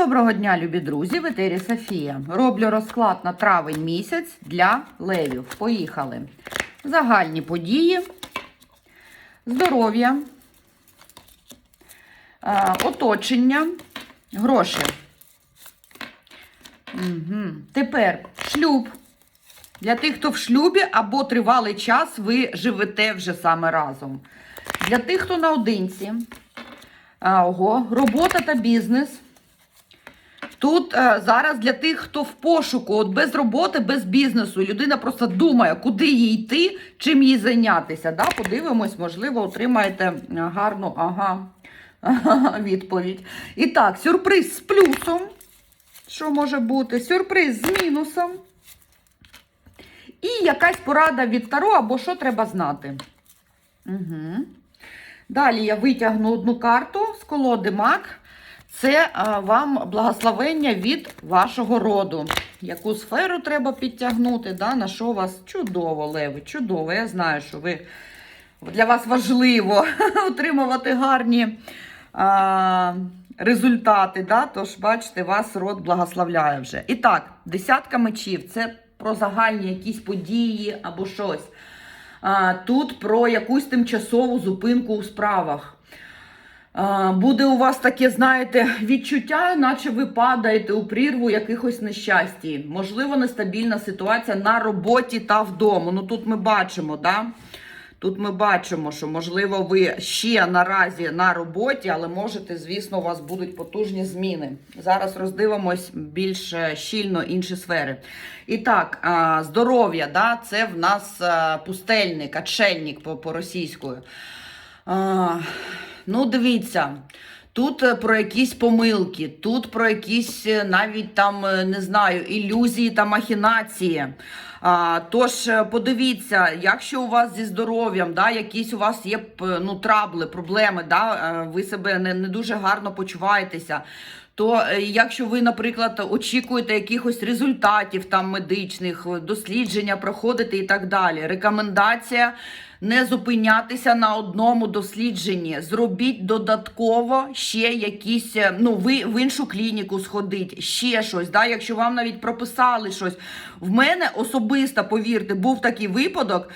Доброго дня, любі друзі! В етері Софія. Роблю розклад на травень місяць для левів. Поїхали. Загальні події, здоров'я, е, оточення, гроші. Угу. Тепер шлюб. Для тих, хто в шлюбі або тривалий час ви живете вже саме разом. Для тих, хто наодинці, ого, робота та бізнес. Тут е, зараз для тих, хто в пошуку, от без роботи, без бізнесу, людина просто думає, куди їй йти, чим їй зайнятися. Да? Подивимось, можливо, отримаєте е, гарну ага, відповідь. І так, сюрприз з плюсом. Що може бути? Сюрприз з мінусом. І якась порада від Таро, або що треба знати. Угу. Далі я витягну одну карту з колоди Мак. Це вам благословення від вашого роду. Яку сферу треба підтягнути, да? на що у вас чудово, Леви, чудово. Я знаю, що ви для вас важливо отримувати гарні а, результати. Да? Тож, бачите, вас род благословляє вже. І так, десятка мечів це про загальні якісь події або щось. А, Тут про якусь тимчасову зупинку у справах. Буде у вас таке, знаєте, відчуття, наче ви падаєте у прірву якихось нещасті. Можливо, нестабільна ситуація на роботі та вдома. Ну тут ми бачимо, да? Тут ми бачимо, що, можливо, ви ще наразі на роботі, але можете, звісно, у вас будуть потужні зміни. Зараз роздивимось більш е, щільно інші сфери. І так, здоров'я, да? це в нас пустельник, отшельник по- по-російською. А, Ну, дивіться. Тут е, про якісь помилки, тут про якісь е, навіть там, е, не знаю, ілюзії та махінації. А, тож подивіться, якщо у вас зі здоров'ям, да, якісь у вас є ну, трабли, проблеми, да, ви себе не, не дуже гарно почуваєтеся. То е, якщо ви, наприклад, очікуєте якихось результатів там медичних, дослідження проходите і так далі, рекомендація не зупинятися на одному дослідженні. Зробіть додатково ще якісь, е, ну, ви в іншу клініку сходить, ще щось. Да? Якщо вам навіть прописали щось. В мене особисто, повірте, був такий випадок,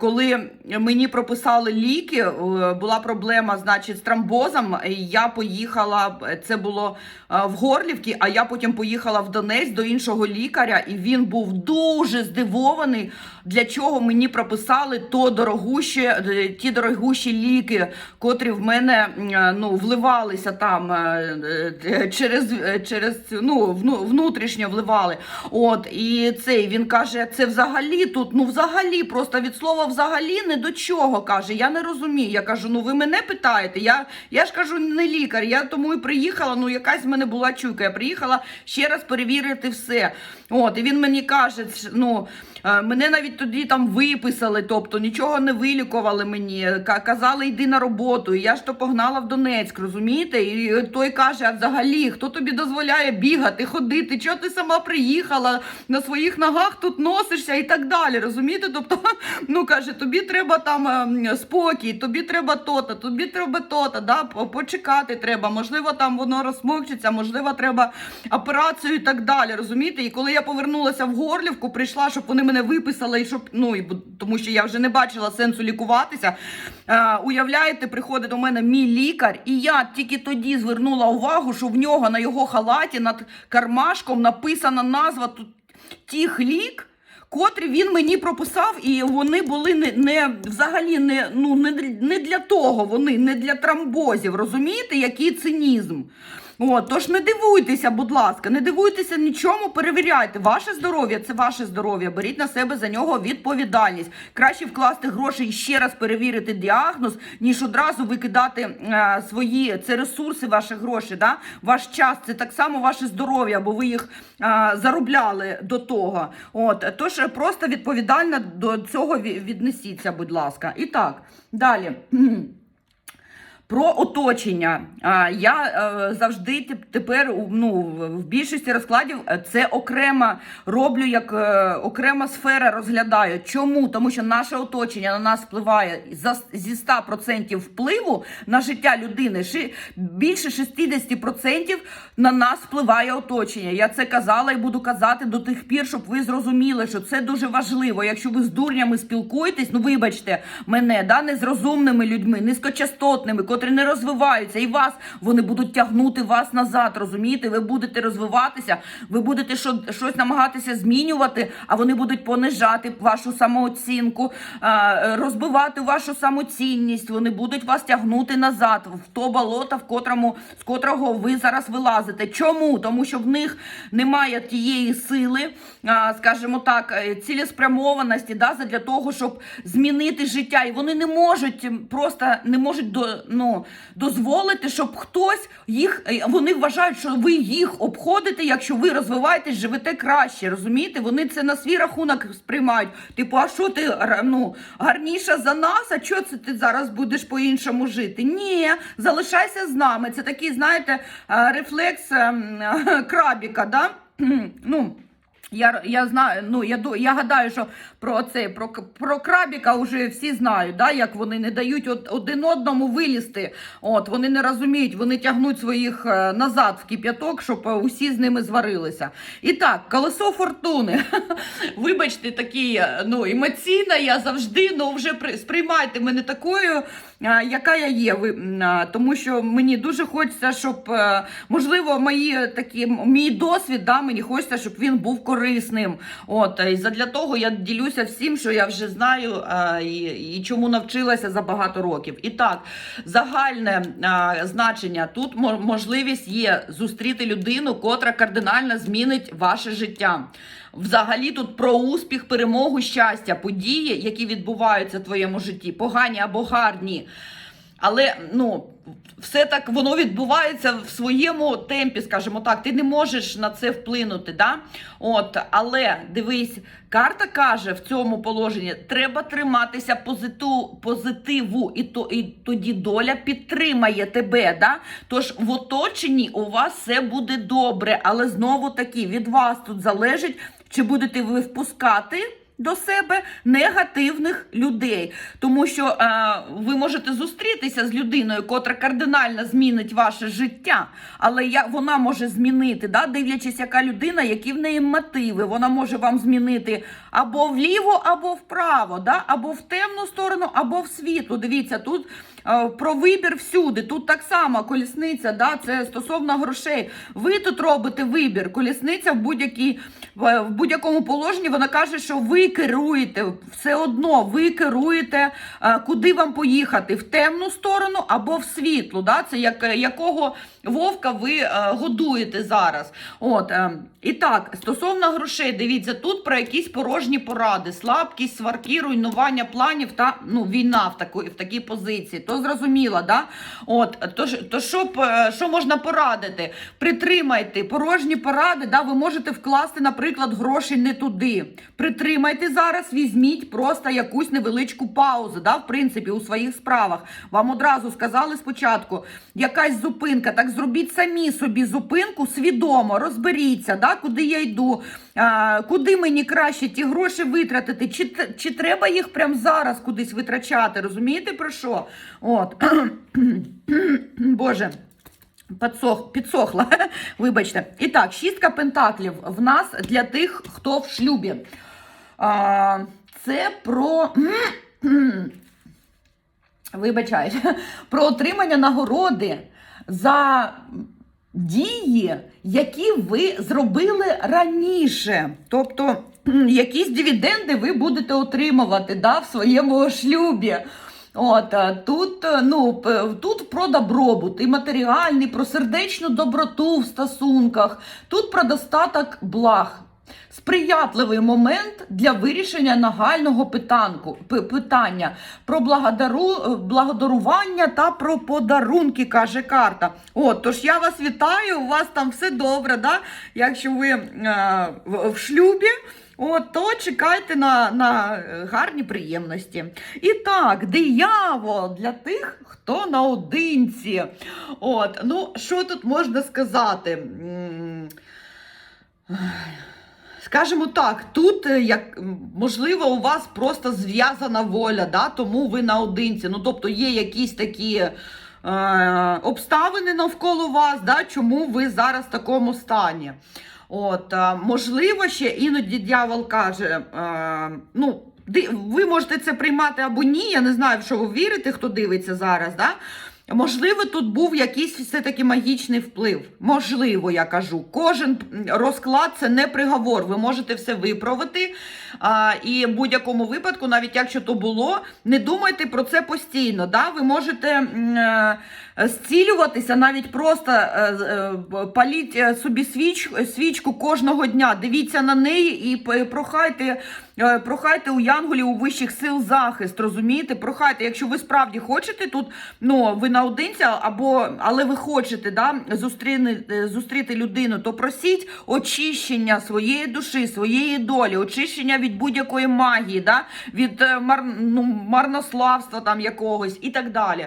коли мені прописали ліки, е, була проблема, значить, з тромбозом. Я поїхала, це було е, в Горлівці, а я потім поїхала в Донець до іншого лікаря, і він був дуже здивований, для чого мені прописали то дорогущі, е, ті дорогущі ліки, котрі в мене ну, вливалися там через, через ну, внутрішньо вливали. От, і цей він каже, це взагалі тут, ну взагалі, просто від слова взагалі не до чого каже. Я не розумію. Я кажу, ну ви мене питаєте. Я, я ж кажу, не лікар. Я тому і приїхала. Ну, якась в мене була чуйка. Я приїхала ще раз перевірити все. От, і він мені каже, ну. Е, Мене навіть тоді там виписали, тобто нічого не вилікували мені. Ка- Казали, йди на роботу. Я ж то погнала в Донецьк, розумієте? І той каже: а взагалі, хто тобі дозволяє бігати, ходити? Чого ти сама приїхала на своїх ногах тут носишся і так далі. Розумієте? Тобто, ну каже, тобі треба там ем, спокій, тобі треба то-то, тобі треба то-то, да? почекати треба. Можливо, там воно розсмокчиться, можливо, треба операцію і так далі. Розумієте? І коли я повернулася в Горлівку, прийшла, щоб вони мене виписали, і щоб ну і тому що я вже не бачила сенсу лікуватися. Е, уявляєте, приходить до мене мій лікар, і я тільки тоді звернула увагу, що в нього на його халаті над кармашком написана назва тих лік. Котрі він мені прописав, і вони були не, не взагалі не, ну, не, не для того, вони не для тромбозів. Розумієте, який цинізм? От, тож не дивуйтеся, будь ласка, не дивуйтеся нічому, перевіряйте. Ваше здоров'я це ваше здоров'я. Беріть на себе за нього відповідальність. Краще вкласти гроші і ще раз перевірити діагноз, ніж одразу викидати е, свої це ресурси, ваші гроші. Да? Ваш час це так само ваше здоров'я, бо ви їх е, заробляли до того. От тож е, просто відповідально до цього віднесіться, будь ласка. І так, далі. Про оточення. Я е, завжди тепер ну, в більшості розкладів е, це окрема роблю як е, окрема сфера розглядаю. Чому? Тому що наше оточення на нас впливає зі 100% впливу на життя людини. Більше 60% на нас впливає оточення. Я це казала і буду казати до тих пір, щоб ви зрозуміли, що це дуже важливо. Якщо ви з дурнями спілкуєтесь, ну вибачте мене, да, не з розумними людьми, низькочастотними, котрі не розвиваються, і вас вони будуть тягнути вас назад. Розумієте? Ви будете розвиватися, ви будете що, щось намагатися змінювати, а вони будуть понижати вашу самооцінку, розбивати вашу самоцінність. Вони будуть вас тягнути назад в то болото, в котрому з котрого ви зараз вилазите. Чому? Тому що в них немає тієї сили, скажімо так, е, цілеспрямованості, да, для того, щоб змінити життя. І вони не можуть просто не можуть до, ну, дозволити, щоб хтось їх. е, Вони вважають, що ви їх обходите, якщо ви розвиваєтесь, живете краще. Розумієте? Вони це на свій рахунок сприймають. Типу, а що ти ну, гарніша за нас? А чого це ти зараз будеш по-іншому жити? Ні, залишайся з нами. Це такий, знаєте, е, рефлекс ем, крабіка, да? ну. Я, я знаю, ну я я гадаю, що про це про, про крабіка вже всі знають, да, як вони не дають од- один одному вилізти. От вони не розуміють, вони тягнуть своїх е, назад в кип'яток, щоб е, усі з ними зварилися. І так, колесо фортуни. Вибачте, такі е, ну емоційна. Я завжди ну вже при- сприймайте мене такою, яка я є. Тому що мені дуже хочеться, щоб е, можливо мої такі мій досвід, да, мені хочеться, щоб він був корисним. От і задля того я ділюся всім, що я вже знаю і, і чому навчилася за багато років. І так, загальне значення тут можливість є зустріти людину, котра кардинально змінить ваше життя. Взагалі тут про успіх, перемогу, щастя, події, які відбуваються в твоєму житті, погані або гарні. Але ну, все так воно відбувається в своєму темпі, скажімо так. Ти не можеш на це вплинути. Да? От, але дивись, карта каже в цьому положенні: треба триматися позиту, позитиву, і, то, і тоді доля підтримає тебе. Да? Тож в оточенні у вас все буде добре, але знову таки від вас тут залежить, чи будете ви впускати до себе негативних людей, тому що е, ви можете зустрітися з людиною, котра кардинально змінить ваше життя, але я, вона може змінити, да, дивлячись, яка людина, які в неї мотиви. Вона може вам змінити або вліво, або вправо, да, або в темну сторону, або в світлу. Дивіться, тут е, про вибір всюди. Тут так само колісниця, да, це стосовно грошей. Ви тут робите вибір. Колісниця в будь-якій в будь-якому положенні вона каже, що ви керуєте все одно, ви керуєте, е, куди вам поїхати в темну сторону або в світлу. Да? Це як, якого вовка ви е, годуєте зараз. От, е, і так, стосовно грошей, дивіться, тут про якісь порожні поради, слабкість, сварки, руйнування планів та ну, війна в такій, в такій позиції. То зрозуміло, да? От, то, то що, е, що можна порадити? Притримайте порожні поради, да, ви можете вкласти, наприклад, гроші не туди. Притримайте зараз, візьміть просто якусь невеличку паузу, да, в принципі, у своїх справах. Вам одразу сказали спочатку, якась зупинка. Так зробіть самі собі зупинку свідомо, розберіться, да, куди я йду, а, куди мені краще ті гроші витратити, чи, чи треба їх прямо зараз кудись витрачати. Розумієте про що? От. Боже. Підсох, підсохла, вибачте. І так, шістка пентаклів в нас для тих, хто в шлюбі. А, це про. Вибачаю, про отримання нагороди за дії, які ви зробили раніше. Тобто, якісь дивіденди ви будете отримувати да, в своєму шлюбі. От е, тут, е, ну, тут про добробут і матеріальний, про сердечну доброту в стосунках, тут про достаток благ. Сприятливий момент для вирішення нагального питанку, питання про благодару, е, благодарування та про подарунки, каже карта. От, тож я вас вітаю, у вас там все добре, да? якщо ви е, в, в шлюбі. От, то чекайте на, на е, гарні приємності. І так, диявол для тих, хто наодинці. От, ну, що тут можна сказати? М, Скажімо так, тут е, як можливо у вас просто зв'язана воля, да, тому ви наодинці. Ну, тобто є якісь такі е, обставини навколо вас, да, чому ви зараз в такому стані. От, е, можливо, ще іноді дьявол каже, е, ну, ви можете це приймати або ні. Я не знаю, в що ви вірите, хто дивиться зараз. Да? Можливо, тут був якийсь все-таки магічний вплив. Можливо, я кажу. Кожен розклад це не приговор. Ви можете все виправити. А, і в будь-якому випадку, навіть якщо то було, не думайте про це постійно. Да? Ви можете е, зцілюватися, навіть просто е, е, паліть е, собі свіч, свічку кожного дня. Дивіться на неї і прохайте. е, Прохайте у янголів у вищих сил захист, розумієте? Прохайте, якщо ви справді хочете тут, ну ви наодинці, або але ви хочете да, зустріни, е, зустріти людину, то просіть очищення своєї душі, своєї долі, очищення від будь-якої магії, да, від е, мар, ну, марнославства там якогось і так далі.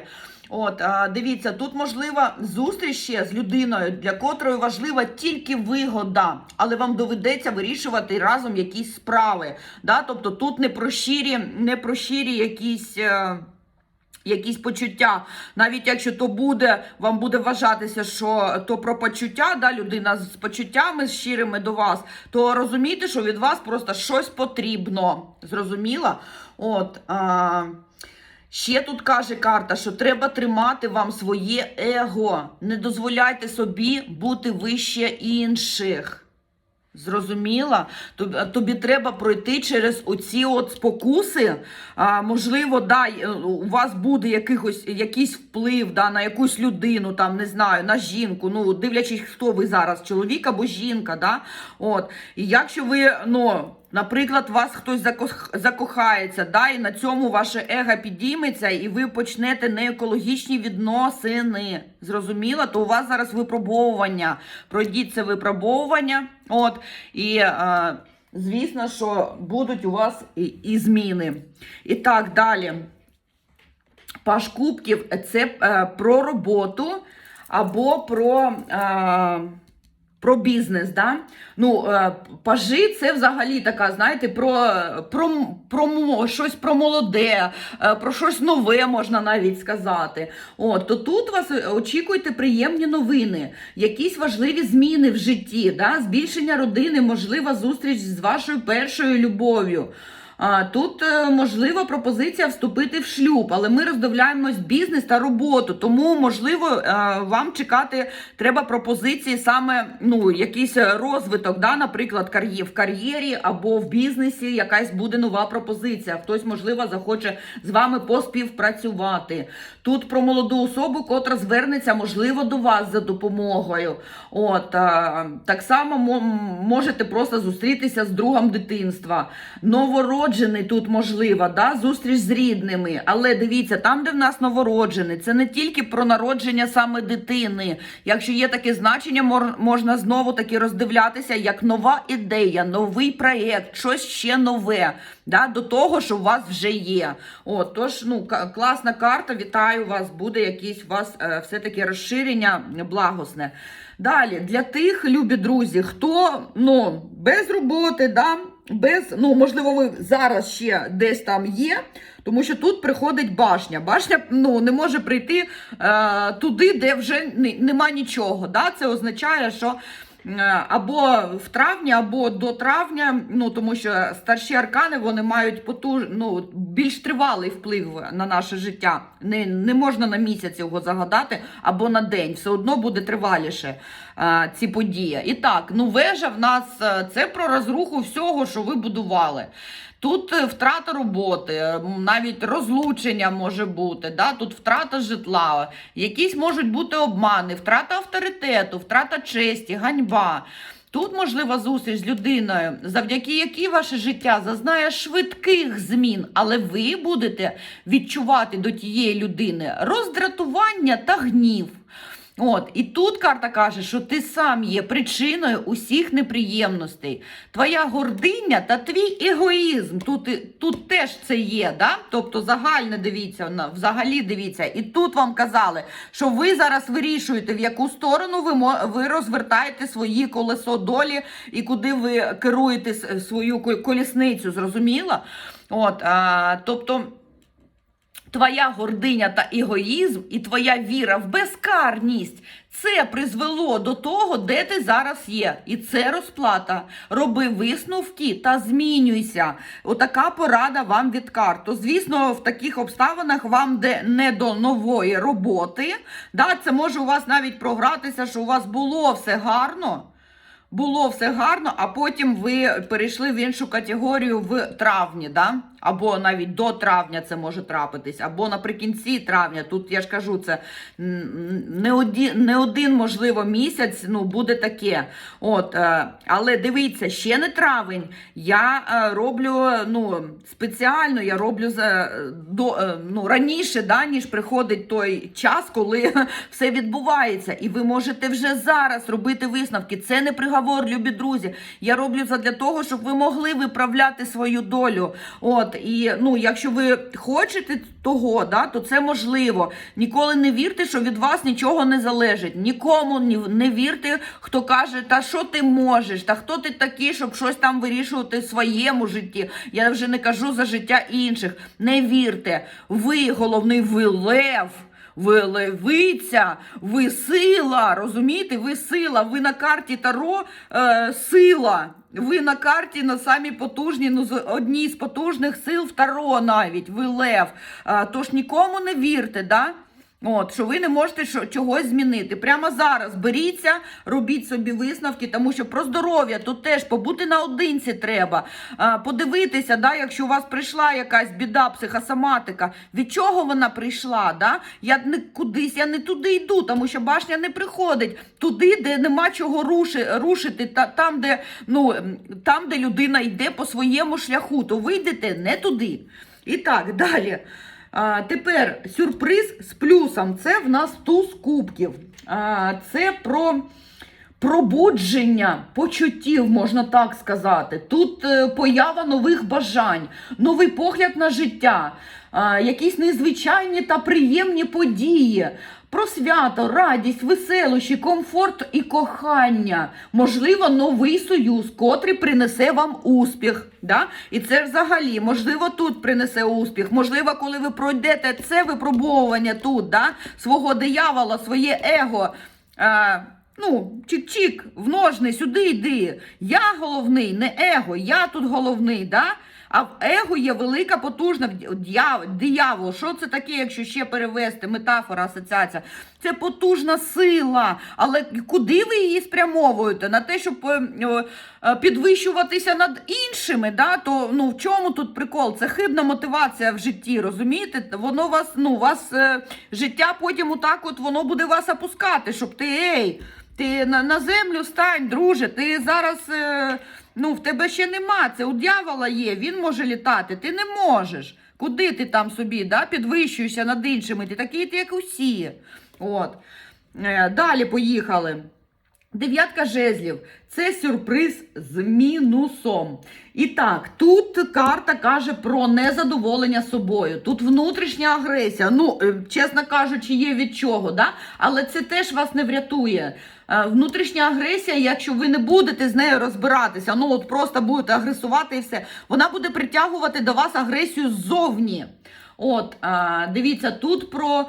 От, дивіться, тут можлива зустріч ще з людиною, для котрої важлива тільки вигода, але вам доведеться вирішувати разом якісь справи. Да? Тобто тут не про щирі, не про щирі якісь. Е... Якісь почуття, навіть якщо то буде, вам буде вважатися, що то про почуття, да, людина з почуттями щирими до вас, то розумійте, що від вас просто щось потрібно. Зрозуміла? От. А... Ще тут каже карта, що треба тримати вам своє его. Не дозволяйте собі бути вище інших. Зрозуміла? Тобі, треба пройти через оці от спокуси. А, можливо, да, у вас буде якихось, якийсь вплив да, на якусь людину, там, не знаю, на жінку. Ну, дивлячись, хто ви зараз, чоловік або жінка. Да? От. І якщо ви, ну, наприклад, вас хтось закохається, да, і на цьому ваше его підійметься, і ви почнете неекологічні відносини. Зрозуміла? То у вас зараз випробовування. Пройдіть це випробовування. От, і е, звісно, що будуть у вас і, і зміни. І так, далі. Паш кубків це е, про роботу або про. Е, про бізнес, да? Ну, е, пажи це взагалі така, знаєте, про, про, про щось про молоде, е, про щось нове можна навіть сказати. От, то тут вас очікуйте приємні новини, якісь важливі зміни в житті, да? збільшення родини, можлива зустріч з вашою першою любов'ю. Тут е, можлива пропозиція вступити в шлюб, але ми роздивляємось бізнес та роботу. Тому, можливо, е, вам чекати треба пропозиції саме ну, якийсь розвиток, да, наприклад, в кар'єрі або в бізнесі якась буде нова пропозиція. Хтось, можливо, захоче з вами поспівпрацювати. Тут про молоду особу, котра звернеться, можливо, до вас за допомогою. От, е, так само можете просто зустрітися з другом дитинства. Новороджений тут можлива, да? зустріч з рідними. Але дивіться, там, де в нас новороджений, це не тільки про народження саме дитини. Якщо є таке значення, можна знову таки роздивлятися як нова ідея, новий проєкт, щось ще нове. Да? До того, що у вас вже є. От, тож, ну, класна карта. Вітаю вас, буде якесь у вас е, все-таки розширення благосне. Далі, для тих, любі друзі, хто ну, без роботи, да, без, ну, можливо, ви зараз ще десь там є, тому що тут приходить башня. Башня ну, не може прийти е, туди, де вже нема нічого. Да? Це означає, що або в травні, або до травня, ну тому що старші аркани вони мають потуж, ну, більш тривалий вплив на наше життя. Не, не можна на місяць його загадати або на день. Все одно буде триваліше а, ці події. І так, ну вежа в нас е, це про розруху всього, що ви будували. Тут е, втрата роботи, е, навіть розлучення може бути, да? тут втрата житла, якісь можуть бути обмани, втрата авторитету, втрата честі, ганьба. Тут можлива зустріч з людиною, завдяки якій ваше життя зазнає швидких змін, але ви будете відчувати до тієї людини роздратування та гнів. От, і тут карта каже, що ти сам є причиною усіх неприємностей. Твоя гординя та твій егоїзм. Тут, тут теж це є, да? тобто загальне дивіться, взагалі дивіться. І тут вам казали, що ви зараз вирішуєте, в яку сторону ви, ви розвертаєте свої колесо долі і куди ви керуєте свою колісницю, зрозуміло? От, а, тобто. Твоя гординя та егоїзм і твоя віра в безкарність це призвело до того, де ти зараз є. І це розплата. Роби висновки та змінюйся. Отака порада вам від карт. То, звісно, в таких обставинах вам де не до нової роботи. Да, це може у вас навіть програтися, що у вас було все гарно. Було все гарно, а потім ви перейшли в іншу категорію в травні, да? Або навіть до травня це може трапитись, або наприкінці травня. Тут я ж кажу, це не один, не один можливо, місяць ну, буде таке. От, е, але дивіться, ще не травень. Я е, роблю ну, спеціально, я роблю за, до, е, ну, раніше, да, ніж приходить той час, коли все відбувається. І ви можете вже зараз робити висновки. Це не приговор, любі друзі. Я роблю це для того, щоб ви могли виправляти свою долю. От, і ну, якщо ви хочете того, да, то це можливо. Ніколи не вірте, що від вас нічого не залежить. Нікому не вірте, хто каже, та що ти можеш, та хто ти такий, щоб щось там вирішувати в своєму житті. Я вже не кажу за життя інших. Не вірте. Ви головний ви лев. Ви левиця, ви сила, розумієте? Ви сила, ви на карті Таро е, сила. Ви на карті на самі потужні, ну з з потужних сил в Таро навіть. Ви лев. Е, тож нікому не вірте, да? От, що ви не можете чогось змінити. Прямо зараз беріться, робіть собі висновки, тому що про здоров'я тут теж побути наодинці треба. Подивитися, да, якщо у вас прийшла якась біда, психосоматика, від чого вона прийшла? Да? Я не кудись, я не туди йду, тому що башня не приходить туди, де нема чого руши, рушити, та, там, де, ну, там, де людина йде по своєму шляху, то ви йдете не туди. І так, далі. Тепер сюрприз з плюсом. Це в нас туз кубків. Це про пробудження почуттів, можна так сказати. Тут е, поява нових бажань, новий погляд на життя, якісь незвичайні та приємні події. Про свято, радість, веселощі, комфорт і кохання. Можливо, новий союз, котрий принесе вам успіх. Да? І це взагалі, можливо, тут принесе успіх. Можливо, коли ви пройдете це випробовування тут, да? свого диявола, своє его. Ну, чик-чик, в ножни, сюди йди. Я головний, не его, я тут головний. Да? А в его є велика потужна диявол. Що це таке, якщо ще перевести? Метафора, асоціація. Це потужна сила. Але куди ви її спрямовуєте? На те, щоб е, підвищуватися над іншими, да? то ну, в чому тут прикол? Це хибна мотивація в житті, розумієте? Воно вас, ну, вас е, життя потім отак от воно буде вас опускати, щоб ти ей. Ти на, на землю стань, друже. Ти зараз е, ну, в тебе ще нема. Це у дьявола є, він може літати, ти не можеш. Куди ти там собі да, підвищуєшся над іншими? Ти такий, ти як усі. От. Е, далі поїхали. Дев'ятка жезлів це сюрприз з мінусом. І так, тут карта каже про незадоволення собою. Тут внутрішня агресія. Ну, е, чесно кажучи, є від чого, да? але це теж вас не врятує. Е, Внутрішня агресія, якщо ви не будете з нею розбиратися, ну от просто будете агресувати і все, вона буде притягувати до вас агресію ззовні. От, е, дивіться, тут про.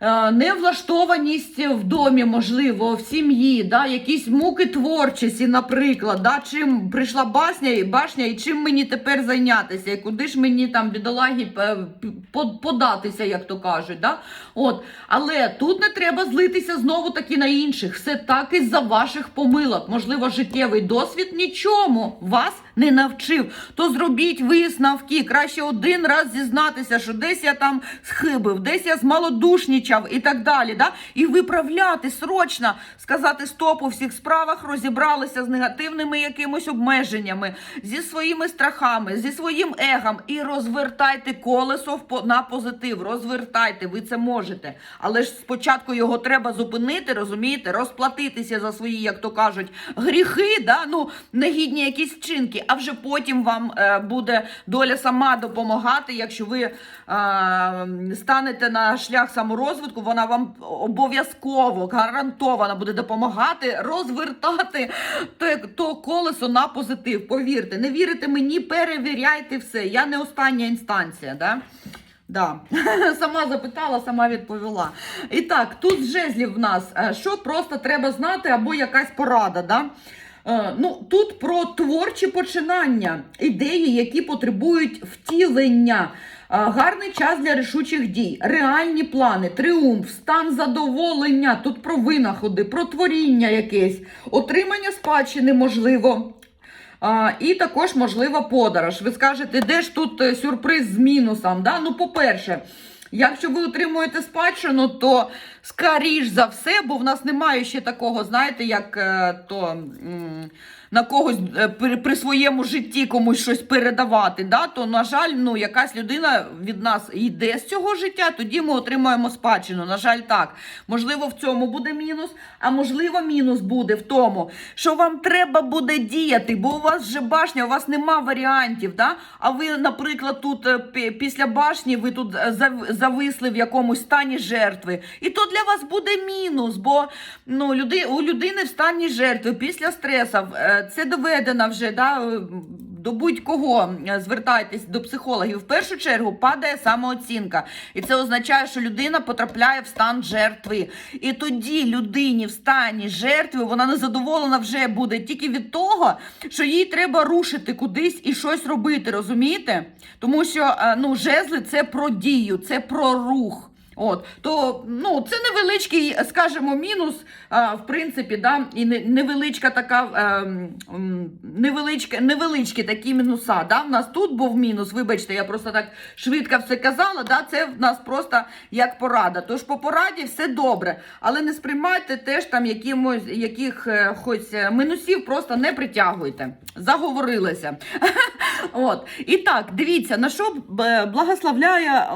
Е, Невлаштованість в домі, можливо, в сім'ї, да, якісь муки творчості, наприклад, да, чим прийшла басня і башня, і чим мені тепер зайнятися, і куди ж мені там бідолагі е, податися, як то кажуть. Да? От. Але тут не треба злитися знову таки на інших. Все так із-за ваших помилок. Можливо, життєвий досвід нічому вас не навчив. То зробіть висновки. Краще один раз зізнатися, що десь я там схибив, десь я змалодушнічав, і так далі. Да? І виправляти срочно, сказати стоп у всіх справах, розібралися з негативними якимось обмеженнями, зі своїми страхами, зі своїм егом. І розвертайте колесо на позитив. Розвертайте, ви це можете. Але ж спочатку його треба зупинити, розумієте, розплатитися за свої, як то кажуть, гріхи, да? ну, негідні якісь вчинки, а вже потім вам е, буде доля сама допомагати. Якщо ви е, станете на шлях саморозвитку, вона вам обов'язково гарантовано буде допомагати розвертати то, колесо на позитив. Повірте, не вірите мені, перевіряйте все. Я не остання інстанція. Да? Да. Сама запитала, сама відповіла. І так, тут жезлів в нас, е, що просто треба знати, або якась порада. Да? Е, Ну, тут про творчі починання, ідеї, які потребують втілення. Е, Гарний час для рішучих дій, реальні плани, тріумф, стан задоволення, тут про винаходи, про творіння якесь, отримання спадщини можливо. А, і також можлива подорож. Ви скажете, де ж тут е, сюрприз з мінусом? Да? Ну, по-перше, якщо ви отримуєте спадщину, то скоріш за все, бо в нас немає ще такого, знаєте, як е, то. На когось е, при, своєму житті комусь щось передавати, да? то, на жаль, ну, якась людина від нас йде з цього життя, тоді ми отримаємо спадщину. На жаль, так. Можливо, в цьому буде мінус, а можливо, мінус буде в тому, що вам треба буде діяти, бо у вас вже башня, у вас нема варіантів. Да? А ви, наприклад, тут е, після башні ви тут зависли в якомусь стані жертви. І то для вас буде мінус, бо ну, люди, у людини в стані жертви після стресу е, це доведено вже. Да? До будь-кого звертайтесь до психологів. В першу чергу падає самооцінка. І це означає, що людина потрапляє в стан жертви. І тоді людині в стані жертви вона незадоволена вже буде тільки від того, що їй треба рушити кудись і щось робити, розумієте? Тому що е, ну, жезли це про дію, це про рух. От, то ну, це невеличкий, скажімо, мінус, а, в принципі, да, і невеличка така, ем, м, невеличка, невеличкі такі мінуса. Да? В нас тут був мінус, вибачте, я просто так швидко все казала, да? це в нас просто як порада. Тож по пораді все добре, але не сприймайте теж там якимось, яких е, хоч е, мінусів просто не притягуйте. Заговорилися. От. І так, дивіться, на що благословляє е,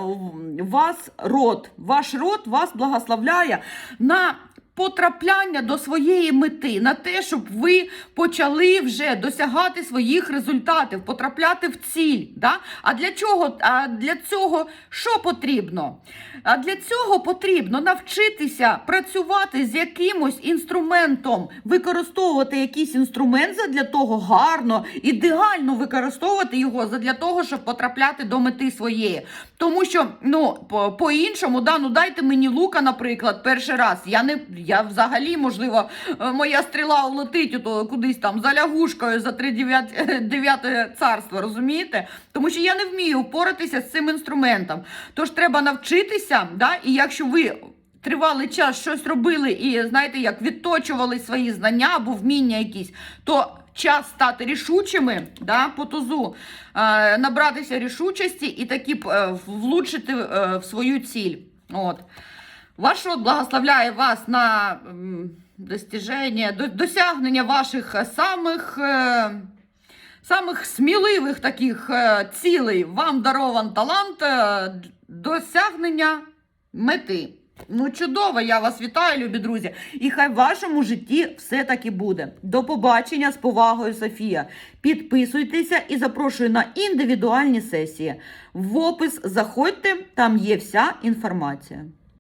вас род. Ваш род вас благословляє на потрапляння до своєї мети, на те, щоб ви почали вже досягати своїх результатів, потрапляти в ціль. Да? А для чого? А для цього що потрібно? А для цього потрібно навчитися працювати з якимось інструментом, використовувати якийсь інструмент для того гарно, ідеально використовувати його для того, щоб потрапляти до мети своєї. Тому що, ну, по- по-іншому, да, ну дайте мені лука, наприклад, перший раз. Я не я взагалі, можливо, е, моя стріла улетить кудись там за лягушкою за 39 царство, розумієте? Тому що я не вмію впоратися з цим інструментом. Тож треба навчитися, да, і якщо ви. Тривалий час щось робили і, знаєте, як відточували свої знання або вміння якісь, то час стати рішучими да, по тузу, е, набратися рішучості і таки е, влучити е, в свою ціль. От. Ваш род благословляє вас на достіження, досягнення ваших е, самих. е, Самих сміливих таких е, цілей вам дарован талант досягнення мети. Ну, чудово, я вас вітаю, любі друзі. І хай в вашому житті все таки буде. До побачення з повагою, Софія. Підписуйтеся і запрошую на індивідуальні сесії. В опис заходьте, там є вся інформація.